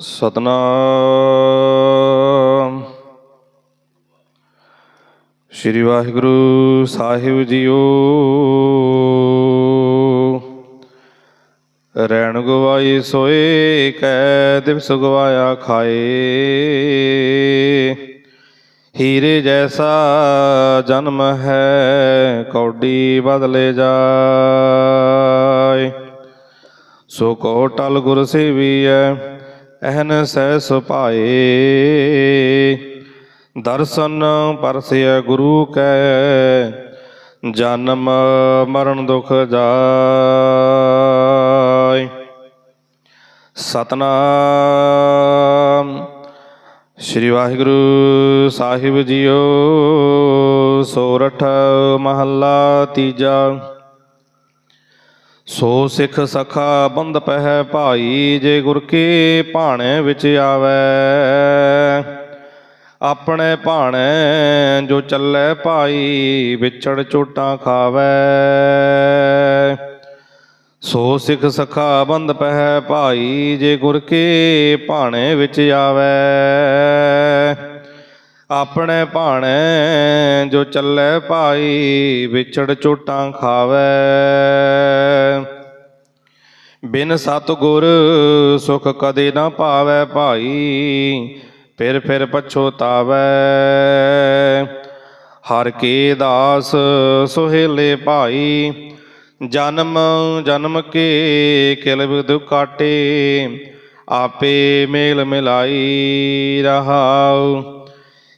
ਸਤਨਾਮ। ਸ੍ਰੀ ਵਾਹਿਗੁਰੂ ਸਾਹਿਬ ਜੀਓ। ਰੈਣ ਗਵਾਈ ਸੋਏ, ਕੈ ਦਿਵਸ ਗਵਾਇਆ ਖਾਏ। ਹੀਰੇ ਜੈਸਾ ਜਨਮ ਹੈ, ਕੌਡੀ ਬਦਲੇ ਜਾਏ। ਸੋ ਕੋ ਟਲ ਗੁਰ ਸੇਵੀਐ ਅਹਨ ਸਹਿ ਸੁਭਾਏ ਦਰਸ਼ਨ ਪਰਸਿਐ ਗੁਰੂ ਕੈ, ਜਨਮ ਮਰਨ ਦੁਖ ਜਾਏ। ਸਤਨਾਮ। ਸ੍ਰੀ ਵਾਹਿਗੁਰੂ ਸਾਹਿਬ ਜੀਓ ਸੋਰਠ ਮਹੱਲਾ ਤੀਜਾ। ਸੋ ਸਿੱਖ ਸਖਾ ਬੰਦ ਪਹਿ ਭਾਈ ਜੇ ਗੁਰ ਕੀ ਭਾਣੇ ਵਿੱਚ ਆਵੈ। ਆਪਣੇ ਭਾਣੇ ਜੋ ਚੱਲੇ ਭਾਈ ਵਿਛੜ ਚੋਟਾਂ ਖਾਵੈ। ਸੋ ਸਿੱਖ ਸਖਾ ਬੰਦ ਪਹਿ ਭਾਈ ਜੇ ਗੁਰ ਕੀ ਭਾਣੇ ਵਿੱਚ ਆਵੈ। ਆਪਣੇ ਭਾਣੇ ਜੋ ਚੱਲੇ ਭਾਈ, ਵਿਛੜ ਝੂਟਾਂ ਖਾਵੈ। ਬਿਨ ਸਤਗੁਰ ਸੁਖ ਕਦੇ ਨਾ ਪਾਵੈ ਭਾਈ, ਫਿਰ ਫਿਰ ਪਛੋਤਾਵੈ ਹਰ ਕੇ ਦਾਸ ਸੁਹੇਲੇ ਭਾਈ, ਜਨਮ ਜਨਮ ਕੇ ਕਿਲ ਬਿਦ ਕਾਟੇ, ਆਪੇ ਮੇਲ ਮਿਲਾਈ ਰਹਾਉ।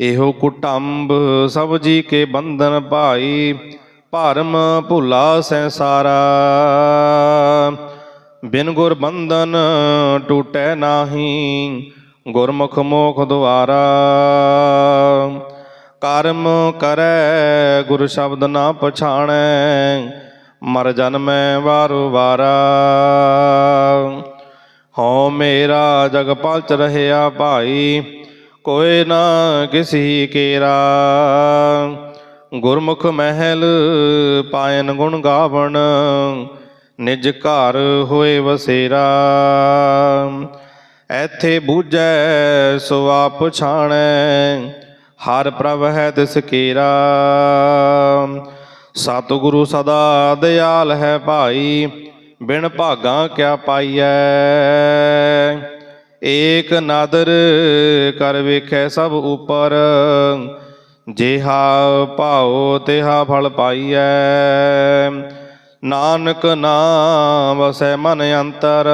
ਇਹੋ ਕੁਟੰਬ ਸਭ ਜੀ ਕੇ ਬੰਧਨ ਭਾਈ, ਭਰਮ ਭੁਲਾ ਸੰਸਾਰਾ। ਬਿਨ ਗੁਰ ਬੰਧਨ ਟੂਟੈ ਨਾਹੀ, ਗੁਰਮੁਖ ਮੋਖ ਦੁਆਰਾ। ਕਰਮ ਕਰੈ, ਗੁਰ ਸ਼ਬਦ ਨਾ ਪਛਾਣੈ, ਮਰ ਜਨਮੈ ਵਾਰੋ ਵਾਰਾ। ਹਉ ਮੇਰਾ ਜਗ ਪਲਚ ਰਹਿਆ ਭਾਈ ਕੋਇ ਨਾ ਕਿਸੀ ਕੇਰਾ। ਗੁਰਮੁਖ ਮਹਿਲ ਪਾਇਨ ਗੁਣ ਗਾਵਣ, ਨਿਜ ਘਰ ਹੋਏ ਵਸੇਰਾ। ਐਥੇ ਬੂਝੈ ਸੋ ਆਪ ਹਰ ਪ੍ਰਭ ਹੈ ਤਿਸ ਕੀਰਾ। ਸਤਿਗੁਰੂ ਸਦਾ ਦਿਆਲ ਹੈ ਭਾਈ, ਬਿਨ ਭਾਗਾ ਕਿਆ ਪਾਈਐ। ਏਕ ਨਾਦਰ ਕਰ ਵੇਖੈ ਸਭ ਉਪਰ, ਜਿਹਾ ਭਾਉ ਤਿਹਾ ਫਲ ਪਾਈਐ। ਨਾਨਕ ਨਾਮ ਵਸੈ ਮਨ ਅੰਤਰ,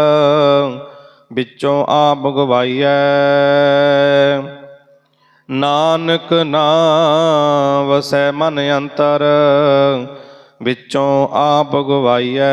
ਵਿੱਚੋਂ ਆਪ ਗਵਾਈਐ ਨਾਨਕ ਨਾਮ ਵਸੈ ਮਨ ਅੰਤਰ, ਵਿੱਚੋਂ ਆਪ ਗਵਾਈਐ